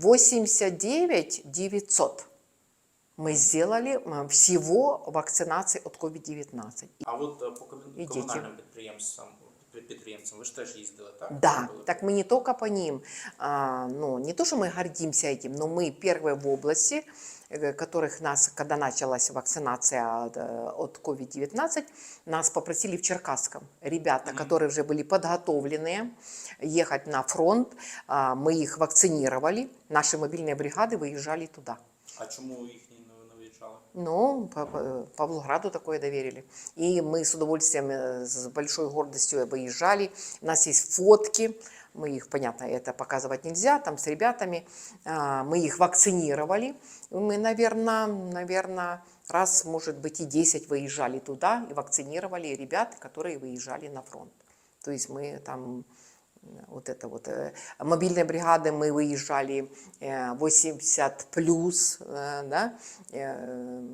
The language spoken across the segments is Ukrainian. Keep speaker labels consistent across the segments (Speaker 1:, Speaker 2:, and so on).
Speaker 1: 89 900 мы сделали м, всего вакцинации от COVID-19.
Speaker 2: А от е, по комун-
Speaker 1: І
Speaker 2: комунальним підприємствам, під- підприємцям ви ж теж їздили, так?
Speaker 1: Да,
Speaker 2: Були?
Speaker 1: так мы не только по ним, а, ну, не то, что мы гордимся этим, но мы первые в области, э, которых нас, когда началась вакцинация от, э, от COVID-19, нас попросили в Черкасском. Ребята, которые уже были подготовленные ехать на фронт, а, мы их вакцинировали, наши мобильные бригады выезжали туда.
Speaker 2: А чому їхні не, не виїжджали?
Speaker 1: Ну, Па- Па- Павлограду такое доверили. И мы с удовольствием, э, с большой гордостью выезжали. У нас есть фотки, мы их, понятно, это показывать нельзя, там с ребятами. А, Мы их вакцинировали. Мы, наверное, наверное, раз, может быть, и 10 выезжали туда и вакцинировали ребят, которые выезжали на фронт. То есть мы там вот это вот э, мобильные бригады мы выезжали э, 80 плюс, э, да, э,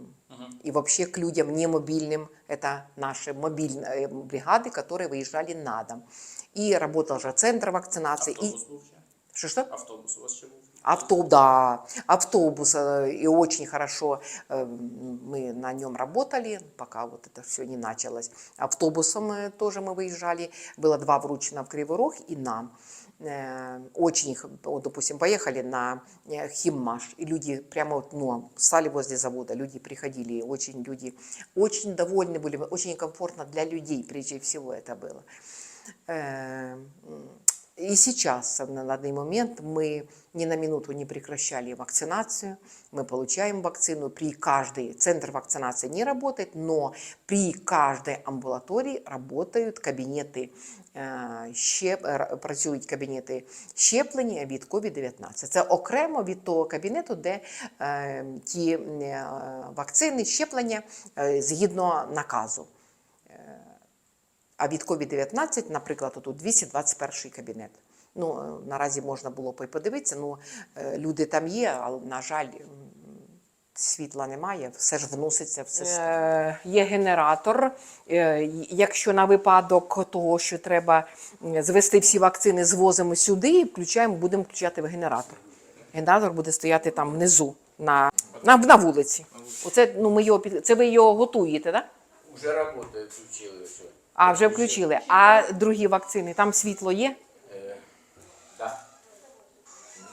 Speaker 1: и вообще к людям не мобильным это наши мобильные бригады, которые выезжали на дом. И работал же центр вакцинации. И
Speaker 2: Автобус був ще?
Speaker 1: что что?
Speaker 2: Автобус у вас ще був?
Speaker 1: Автобус, да, автобус, э, и очень хорошо э, мы на нем работали, пока вот это все не началось. Автобусом тоже мы выезжали, было два вручено в Кривой Рог и нам. Э, Очень, вот, допустим, поехали на Химмаш, и люди прямо вот, ну, стали возле завода, люди приходили, очень люди очень довольны были, очень комфортно для людей, прежде всего это было. Э, м, И сейчас, на данный момент, мы ни на минуту не прекращали вакцинацию. Мы получаем вакцину. При каждой, центр вакцинации не работает, но при каждой амбулатории работают кабінети, е, щеп, р- працюють кабінети щеплення від COVID-19. Це окремо від того кабінету, де е, ті е, вакцини, щеплення е, згідно наказу. А від COVID-19, наприклад, тут 221 кабінет. Ну, е, наразі можна було б і подивитися, ну, е, люди там є, але, на жаль, світла немає, все ж вноситься в систему. Е, є генератор. Е, якщо на випадок того, що треба звести всі вакцини, звозимо сюди, і включаємо, будемо включати в генератор. Генератор буде стояти там внизу, на, на, на вулиці. Оце, ну, ми його, під- це ви його готуєте, так? Да?
Speaker 3: Уже работает, включили все.
Speaker 1: А, вже включили. А другі вакцини, там світло є?
Speaker 3: Да.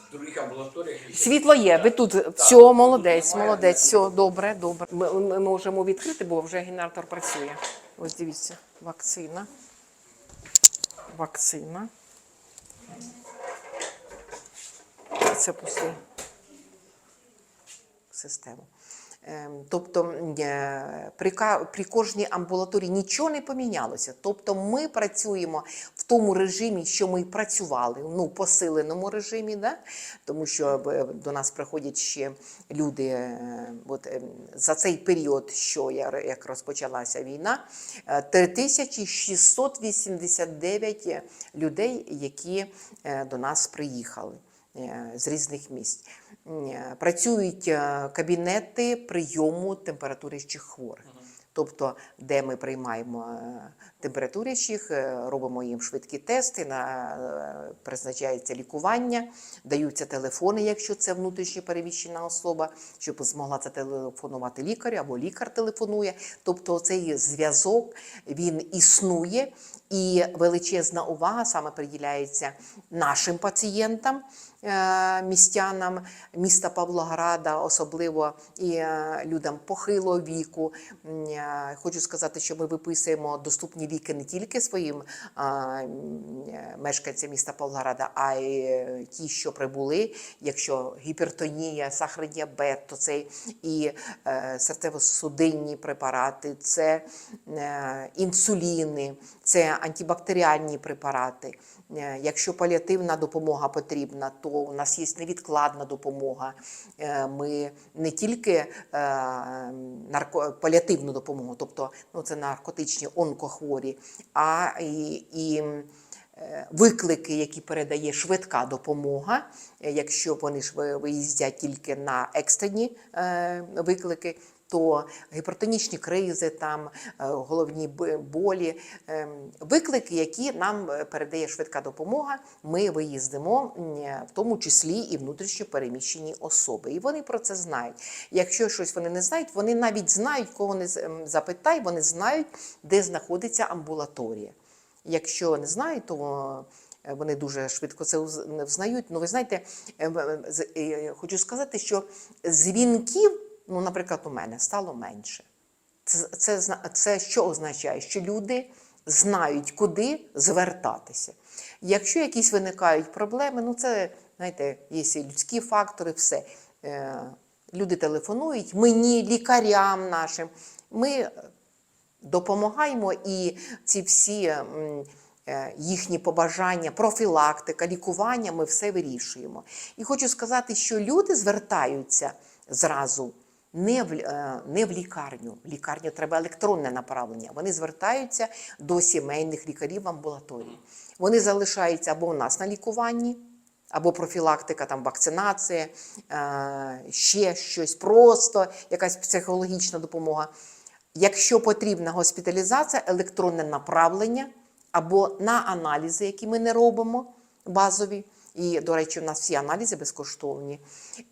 Speaker 3: В других амбулаторіях
Speaker 1: Світло є. Ви тут все, молодець, молодець, все, добре, добре. Ми, ми можемо відкрити, бо вже генератор працює. Ось дивіться, вакцина. Вакцина. Це пустий систему. Ем, Тобто е, при, кожній амбулаторії нічого не помінялося. Тобто ми працюємо в тому режимі, що ми працювали, ну, посиленому режимі, да? тому що е, до нас приходять ще люди е, от, е, за цей період, що я, як розпочалася війна, е, 3689 людей, які е, до нас приїхали е, з різних місць. Е, Працюють е, кабінети прийому температурячих хворих. Тобто, де ми приймаємо е, температурячих, е, робимо їм швидкі тести, на, е, призначається лікування, даються телефони, якщо це внутрішньо переміщена особа, щоб змогла зателефонувати лікарю або лікар телефонує. Тобто цей зв'язок він існує, і величезна увага саме приділяється нашим пацієнтам, е, містянам міста Павлограда, особливо і е, людям похилого віку. Е, Хочу сказати, що ми виписуємо доступні ліки не тільки своїм е, мешканцям міста Павлограда, а й е, ті, що прибули. Якщо гіпертонія, сахарний діабет, то це і е, серцево-судинні препарати, це е, інсуліни, це антибактеріальні препарати. Е, Якщо паліативна допомога потрібна, то у нас є невідкладна допомога. Е, Ми не тільки е, нарко... паліативну допомогу, тобто ну, це наркотичні онкохворі, а і, і е, виклики, які передає швидка допомога, якщо вони ж виїздять тільки на екстрені виклики. То гіпертонічні кризи, там е, головні болі, ем, виклики, які нам е, передає швидка допомога. Ми виїздимо, в тому числі і внутрішньо переміщені особи. І вони про це знають. Якщо щось вони не знають, вони навіть знають, кого не запитай, вони знають, де знаходиться амбулаторія. Якщо не знають, то е, вони дуже швидко це взнають. Ну, ви знаєте, е, е, хочу сказати, що дзвінків, ну, наприклад, у мене стало менше. Це, це, це що означає? Що люди знають, куди звертатися. Якщо якісь виникають проблеми, ну це, знаєте, є людські фактори, все. Е, Люди телефонують мені, лікарям нашим. Ми допомагаємо і ці всі е, їхні побажання, профілактика, лікування, ми все вирішуємо. І хочу сказати, що люди звертаються зразу. Не в, е, не в лікарню. В лікарню треба електронне направлення. Вони звертаються до сімейних лікарів в амбулаторії. Вони залишаються або у нас на лікуванні, або профілактика, там вакцинація, е, ще щось просто, якась психологічна допомога. Якщо потрібна госпіталізація, електронне направлення або на аналізи, які ми не робимо, базові. І, до речі, у нас всі аналізи безкоштовні,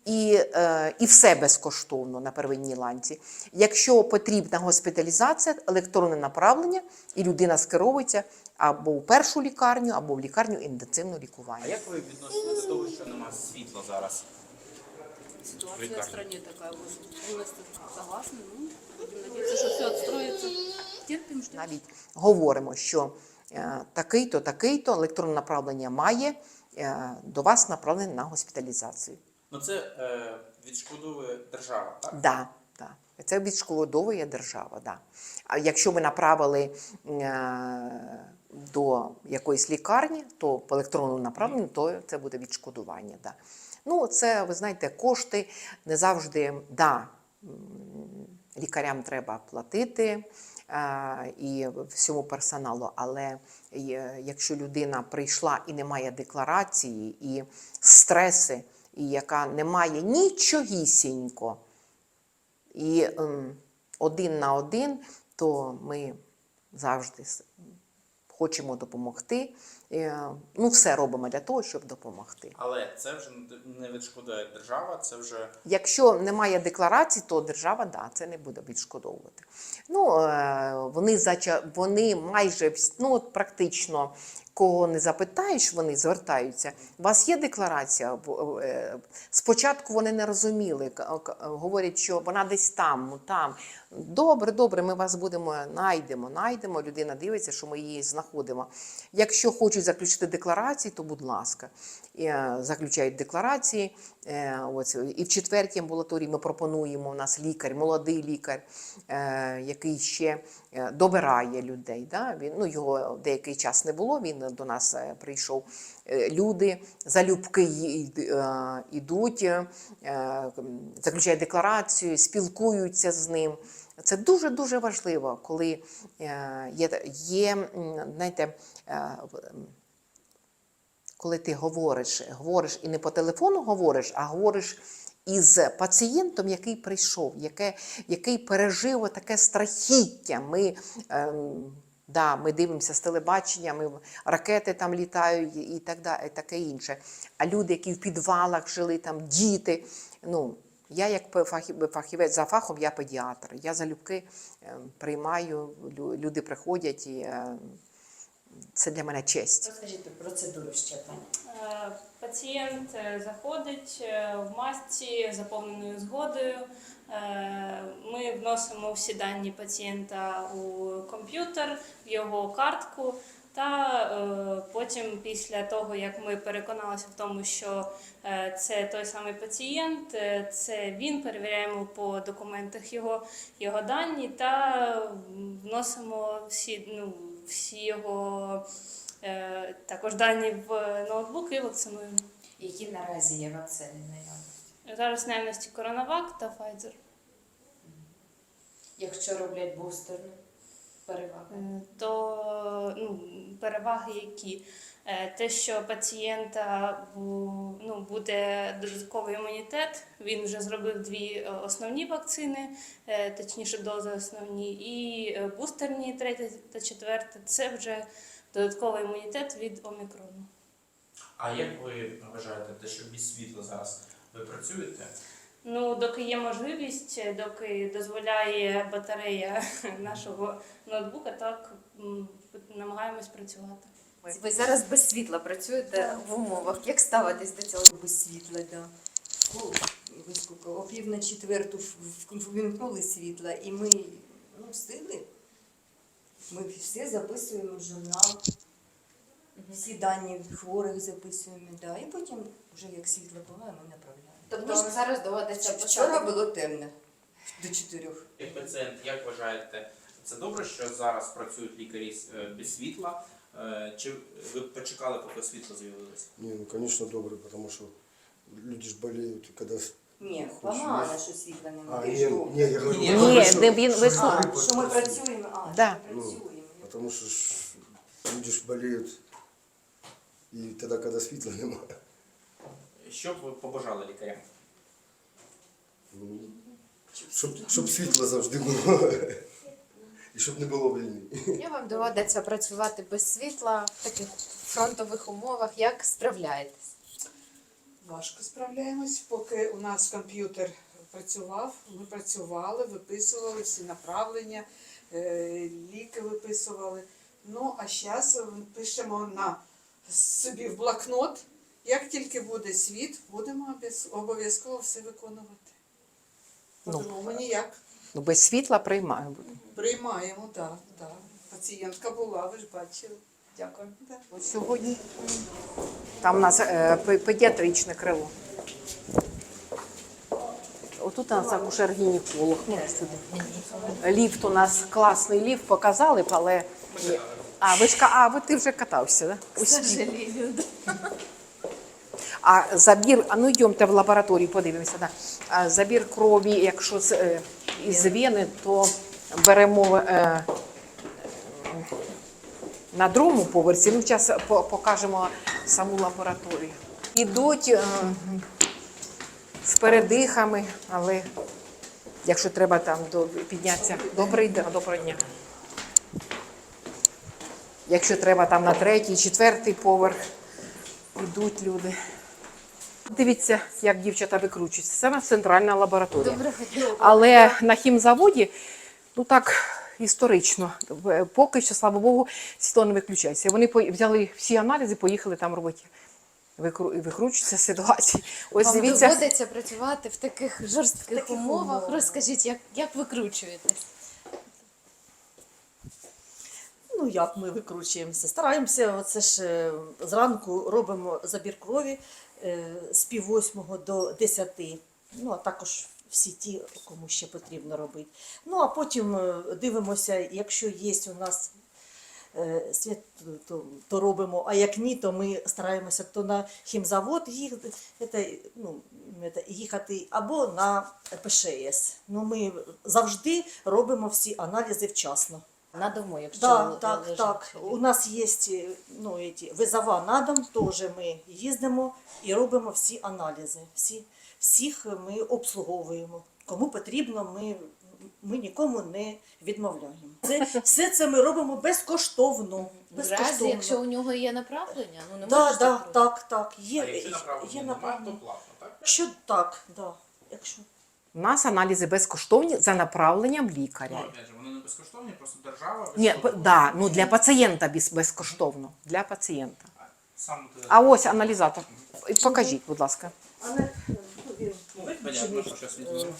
Speaker 1: і, е, і все безкоштовно на первинній ланці. Якщо потрібна госпіталізація, електронне направлення, і людина скеровується або в першу лікарню, або в лікарню інтенсивного
Speaker 2: А
Speaker 1: лікування.
Speaker 2: як ви відносите до того, що нема світла зараз?
Speaker 4: Ситуация
Speaker 2: Лікарня.
Speaker 4: в стране такая, вот, полностью. Ну, надеяться, что все отстроится. Терпим, ждем.
Speaker 1: навіть говоримо, що е, такий-то, такий-то електронне направлення має до вас направлене на госпіталізацію.
Speaker 2: Ну це е, відшкодовує держава, так?
Speaker 1: Да, да. Це відшкодовує держава. Да. А якщо ви направили е, до якоїсь лікарні, то по електронному направленню, то це буде відшкодування. Да. Ну, це, ви знаєте, кошти не завжди, да, лікарям треба платити. І всьому персоналу, але е, якщо людина прийшла і не має декларації, і стреси, і яка не має нічогісінько, і ем, один на один, то ми завжди хочемо допомогти. Е, ну, все робимо для того, щоб допомогти.
Speaker 2: Але це вже не відшкодує держава, це вже
Speaker 1: Якщо немає декларації, то держава да, це не буде відшкодовувати. Ну, е, вони, зача... вони майже ну, от практично кого не запитаєш, вони звертаються. У вас є декларація? Е, Спочатку вони не розуміли, говорять, що вона десь там, ну, там. Добре, добре, ми вас будемо найдемо, найдемо. Людина дивиться, що ми її знаходимо. Якщо хочуть заключити декларації, то будь ласка, Е, заключають декларації. Е, і в четвертій амбулаторії ми пропонуємо. У нас лікар, молодий лікар, який ще добирає людей. Да? Він ну його деякий час не було. Він до нас е, прийшов. Е, Люди залюбки е, е, заключають декларацію, спілкуються з ним. Це дуже дуже важливо, коли е, є, є знаєте, е, коли ти говориш, говориш і не по телефону говориш, а говориш із пацієнтом, який прийшов, яке, який пережив таке страхіття. Ми, ем, да, ми дивимося з телебачення, ми, ракети там літають і так далі, і таке інше. А люди, які в підвалах жили, там діти. Ну, я як фахівець за фахом, я педіатр. Я залюбки ем, приймаю, люди приходять і. Це для мене честь.
Speaker 5: Розкажіть про процедуру щеплення.
Speaker 6: Пацієнт е, заходить е, в масці заповненою згодою. Е, Ми вносимо всі дані пацієнта у комп'ютер, в його картку. Та е, потім, після того, як ми переконалися в тому, що е, це той самий пацієнт, е, це він, перевіряємо по документах його, його дані та вносимо всі, ну, всі його е, також дані в ноутбук і вакцинуємо.
Speaker 5: Які наразі є вакцини наявності?
Speaker 6: Зараз наявності Коронавак та Pfizer.
Speaker 5: Якщо роблять бустерну, Перевага.
Speaker 6: Е, то ну, переваги які? Е, Те, що пацієнта ну, буде додатковий імунітет, він вже зробив дві е, основні вакцини, точніше дози основні, і бустерні, третя та четверта це вже додатковий імунітет від омікрону.
Speaker 2: А як ви вважаєте, те, що без світла зараз ви працюєте?
Speaker 6: Ну, доки є можливість, е, доки дозволяє батарея нашого ноутбука, так намагаємось працювати.
Speaker 5: Ви зараз без світла працюєте в умовах. Як ставитесь до цього?
Speaker 7: без світла, да. Ви скільки, о пів на четверту в- в- вимкнули світла, і ми ну, встигли. Ми все записуємо в журнал, всі дані хворих записуємо, да, і потім, вже як світло буває, ми направляємо.
Speaker 5: Тобто вам зараз доводиться
Speaker 7: Вчора
Speaker 5: почати.
Speaker 7: було темно до чотирьох.
Speaker 2: Як пацієнт, як вважаєте, це добре, що зараз працюють лікарі е, без світла? Е, Чи ви б почекали, поки світло з'явилося?
Speaker 8: Не, ну конечно добрый, потому что люди ж болеют, и когда... с-
Speaker 7: Ні, погано, що світла
Speaker 8: А,
Speaker 7: немає.
Speaker 8: не,
Speaker 7: Що?
Speaker 8: не, я говорю,
Speaker 2: Ні,
Speaker 8: потому
Speaker 1: Ні,
Speaker 8: что-
Speaker 1: він.
Speaker 7: А, що ми працюємо, а,
Speaker 1: Да.
Speaker 7: працюємо.
Speaker 8: Потому что ж люди ж болеют, и тогда, когда світла немає.
Speaker 2: Що б ви побажали лікарям?
Speaker 8: Щоб, щоб світло завжди було. І щоб не було війни.
Speaker 5: Я вам доводиться працювати без світла в таких фронтових умовах. Як справляєтесь?
Speaker 9: Важко справляємось, поки у нас комп'ютер працював, ми працювали, виписували всі направлення, е, ліки виписували. Ну, а зараз пишемо на собі в блокнот. Як тільки буде світ, будемо обов'язково все виконувати.
Speaker 1: Ну.
Speaker 9: По-другому ніяк.
Speaker 1: Ну, без світла приймаю.
Speaker 9: Приймаємо, так, так. Пацієнтка була, ви ж бачили.
Speaker 7: Дякую.
Speaker 9: Да.
Speaker 1: Ось сьогодні. Там у нас е, педіатричне крило. Отут у нас акушер-гінеколог. Ну. Ліфт у нас класний ліфт, показали б, але. А, ви ж а, ви ти вже катався, да? А забір, а ну йдемте в лабораторію, подивимося. Да. А забір крові, якщо з, е, із вени, то беремо е, на другому поверсі. Ну, зараз покажемо саму лабораторію. Ідуть е, з передихами, але якщо треба там до, піднятися, добрий день, доброго дня. Якщо треба там на третій, четвертий поверх, ідуть люди. Дивіться, як дівчата викручуються. Це нас центральна лабораторія. Але на хімзаводі, ну так історично, поки що, слава Богу, світло не виключається. Вони взяли всі аналізи, поїхали там робити. Викру- Викручуються ситуації. Ось
Speaker 5: Вам
Speaker 1: дивіться.
Speaker 5: доводиться працювати в таких жорстких
Speaker 7: Таких
Speaker 5: умовах.
Speaker 7: умовах.
Speaker 5: Розкажіть, як, як викручуєтесь?
Speaker 10: Ну, як ми викручуємося? Стараємося, оце ж е, зранку робимо забір крові з пів восьмого до десяти. Ну, а також всі ті, кому ще потрібно робити. Ну, а потім е, дивимося, якщо є у нас е, світ, то, то робимо, а як ні, то ми стараємося то на хімзавод їхати, ну, їхати або на ПШС. Ну, ми завжди робимо всі аналізи вчасно.
Speaker 5: На дому, якщо
Speaker 10: Так, так,
Speaker 5: лежить
Speaker 10: так. У нас є ну, эти, визова на дом, теж ми їздимо і робимо всі аналізи. Всі, всіх ми обслуговуємо. Кому потрібно, ми, ми нікому не відмовляємо. Це, все це ми робимо безкоштовно.
Speaker 5: В разі,
Speaker 10: безкоштовно.
Speaker 5: якщо у нього є направлення, ну не
Speaker 10: да,
Speaker 5: можеш
Speaker 10: да,
Speaker 5: так
Speaker 10: так, так. Є,
Speaker 2: А якщо
Speaker 10: є
Speaker 2: направлення немає,
Speaker 10: направлення.
Speaker 2: то платно, так?
Speaker 10: Якщо так, да. Якщо
Speaker 1: У нас аналізи безкоштовні за направленням лікаря.
Speaker 2: Ну, опять же, вони не безкоштовні, просто держава
Speaker 1: Ні,
Speaker 2: безкоштовно.
Speaker 1: да, ну для пацієнта без- безкоштовно. Для пацієнта.
Speaker 2: Сам ти-
Speaker 1: А ось аналізатор. Покажіть, будь ласка.
Speaker 10: але, ну, він
Speaker 2: Ну,
Speaker 10: виключений.
Speaker 2: понятно, що світло немає.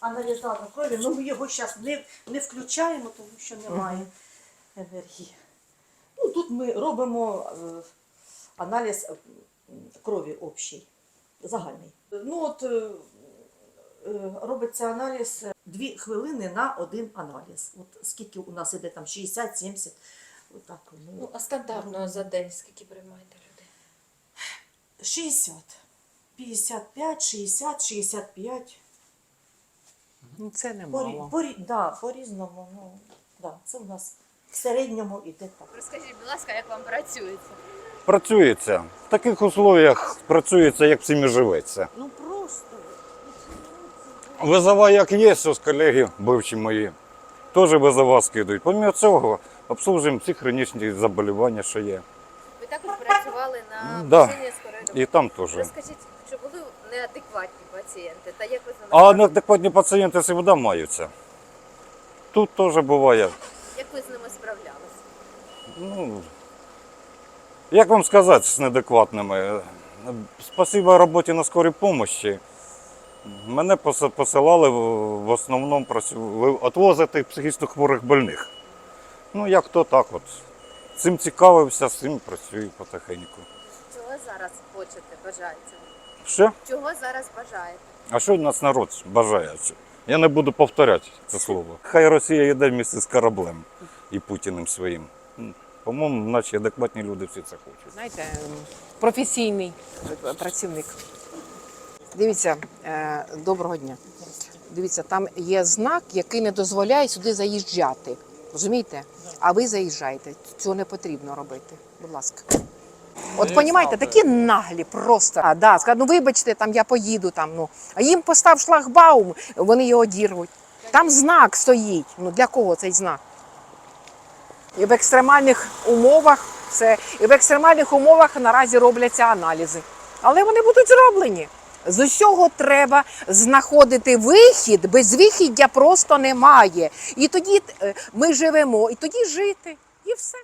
Speaker 10: аналізатор крові, ну ми його зараз не, не включаємо, тому що немає енергії. Ну, тут ми робимо е, аналіз е, крові общий, загальний. Ну от е, робиться аналіз е, дві хвилини на один аналіз. От скільки у нас іде там 60-70. Отак. ми-
Speaker 5: Ну, а стандартно за день скільки приймаєте людей?
Speaker 10: 60. 55, 60, 65.
Speaker 1: Ну це
Speaker 10: По,
Speaker 1: немало.
Speaker 10: по, да, по-різному. Ну, да, це у нас в середньому іде так.
Speaker 5: Розкажіть, будь ласка, як вам працюється?
Speaker 11: Працюється. В таких условиях працюється, як всім і живеться.
Speaker 10: Ну.
Speaker 11: Визова як є, ось колеги, бивші мої, теж визова скидують. Помимо цього, обслужуємо всі хронічні заболівання, що є.
Speaker 5: Ви також працювали на
Speaker 11: Да. І там теж.
Speaker 5: Розкажіть, чи були неадекватні пацієнти? Та як ви з ними
Speaker 11: А неадекватні пацієнти завжди маються. Тут теж буває.
Speaker 5: як ви з ними справлялися?
Speaker 11: Ну, як вам сказати з неадекватними? Спасибо роботі на скорій помощі. Мене посилали в основному відвозити психічно хворих больних. Ну, як то так от. Цим цікавився, з цим працюю потихеньку.
Speaker 5: Чого зараз хочете, бажаєте?
Speaker 11: Що?
Speaker 5: Чого зараз бажаєте?
Speaker 11: А що нас народ бажає? Я не буду повторяти це слово. Хай Росія йде місце з кораблем і Путіним своїм. По-моєму, наші адекватні люди всі це хочуть.
Speaker 1: знаєте, професійний працівник. Дивіться, е, доброго дня. Дивіться, там є знак, який не дозволяє сюди заїжджати. Розумієте? А ви заїжджаєте. Цього не потрібно робити. Будь ласка. От понімаєте, такі наглі просто. А, да, скажуть, ну вибачте, там я поїду там. Ну. А їм постав шлагбаум, вони його дірвуть. Там знак стоїть. Ну для кого цей знак? І в екстремальних умовах це і в екстремальних умовах наразі робляться аналізи. Але вони будуть зроблені. З усього треба знаходити вихід, без вихіддя просто немає. І тоді е, ми живемо, і тоді жити. І все.